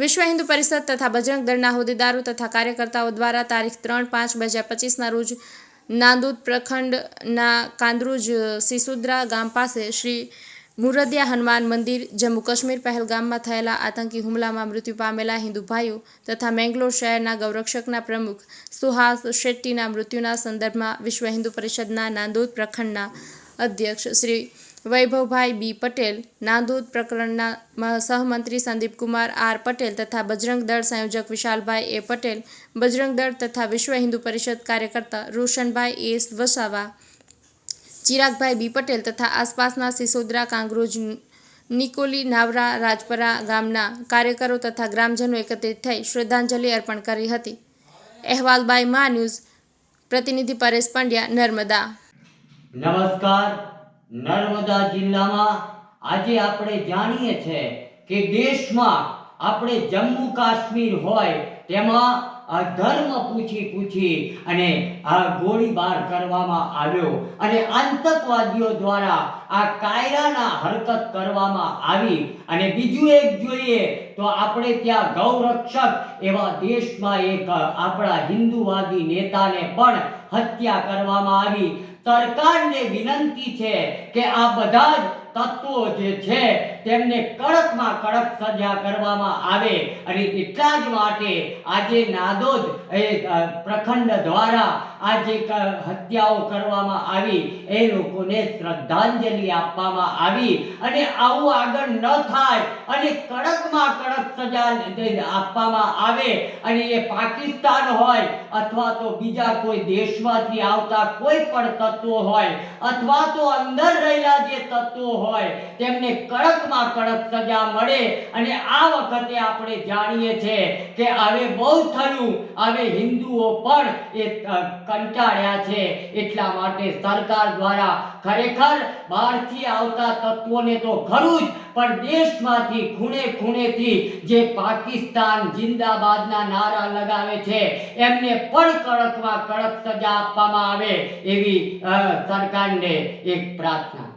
વિશ્વ હિન્દુ પરિષદ તથા બજરંગ દળના હોદ્દેદારો તથા કાર્યકર્તાઓ દ્વારા તારીખ ત્રણ પાંચ બે હજાર પચીસના રોજ નાંદોદ પ્રખંડના કાંદરૂજ સિસુદ્રા ગામ પાસે શ્રી મુરદિયા હનુમાન મંદિર, જમ્મુ કાશ્મીર પહેલગામમાં થયેલા આતંકી હુમલામાં મૃત્યુ પામેલા હિન્દુ ભાઈઓ તથા મેંગલોર શહેરના ગૌરક્ષકના પ્રમુખ સુહાસ શેટ્ટીના મૃત્યુના સંદર્ભમાં વિશ્વ હિન્દુ પરિષદના નાંદોદ પ્રખંડના અધ્યક્ષ શ્રી વૈભવભાઈ બી પટેલ, નાંદોદ પ્રકરણના સહમંત્રી સંદીપકુમાર આર પટેલ તથા બજરંગ દળ સંયોજક વિશાલભાઈ એ પટેલ, બજરંગ દળ તથા વિશ્વ હિન્દુ પરિષદ કાર્યકર્તા રોશનભાઈ એ વસાવા, ચિરાગભાઈ બી પટેલ તથા આસપાસના સિસોદરા કાંગરોજ, નિકોલી નાવરા રાજપરા ગામના કાર્યકરો તથા ગ્રામજનો એકત્રિત થઈ શ્રદ્ધાંજલિ અર્પણ કરી હતી. અહેવાલ બાય મા ન્યૂઝ, પ્રતિનિધિ પરેશ પંડ્યા, નર્મદા. નમસ્કાર. નર્મદા જિલ્લામાં આજે આપણે જાણીએ છે કે દેશમાં આપણે જમ્મુ કાશ્મીર હોય તેમાં ધર્મ પૂછી પૂછી અને આ ગોળીબાર કરવામાં આવ્યો અને આતંકવાદીઓ દ્વારા આ કાયરાના હરકત કરવામાં આવી અને બીજું એક જોઈએ તો આપણે ત્યાં ગૌરક્ષક એવા દેશમાં એક આપણા હિન્દુવાદી નેતાને પણ હત્યા કરવામાં આવી સરકારને વિનંતી છે કે આ બધા જ તત્વો જે છે તેમને કડકમાં કડક સજા કરવામાં આવે અને એટલા જ માટે આજે નાદોદ પ્રખંડ દ્વારા આ જે હત્યાઓ કરવામાં આવી. એ લોકોને શ્રદ્ધાંજલિ આપવામાં આવી. અને આવું આગળ ન થાય અને કડકમાં કડક સજા આપવામાં આવે. અને એ પાકિસ્તાન હોય અથવા તો બીજા કોઈ દેશમાંથી આવતા કોઈ પણ તત્વો હોય અથવા તો અંદર રહેલા જે તત્વો હોય તેમને કડકમાં કડક સજા મળે. અને આ વખતે આપણે જાણીએ છીએ કે હવે બહુ થયું. હવે હિન્દુઓ પણ એ કંટાળ્યા છે એટલા માટે સરકાર દ્વારા ખરેખર બહારથી આવતા તત્વોને તો ખરું જ, પણ દેશમાંથી ખૂણે ખૂણેથી જે પાકિસ્તાન જિંદાબાદના નારા લગાવે છે, એમને પણ કડકમાં કડક સજા આપવામાં આવે એવી સરકારને એક પ્રાર્થના.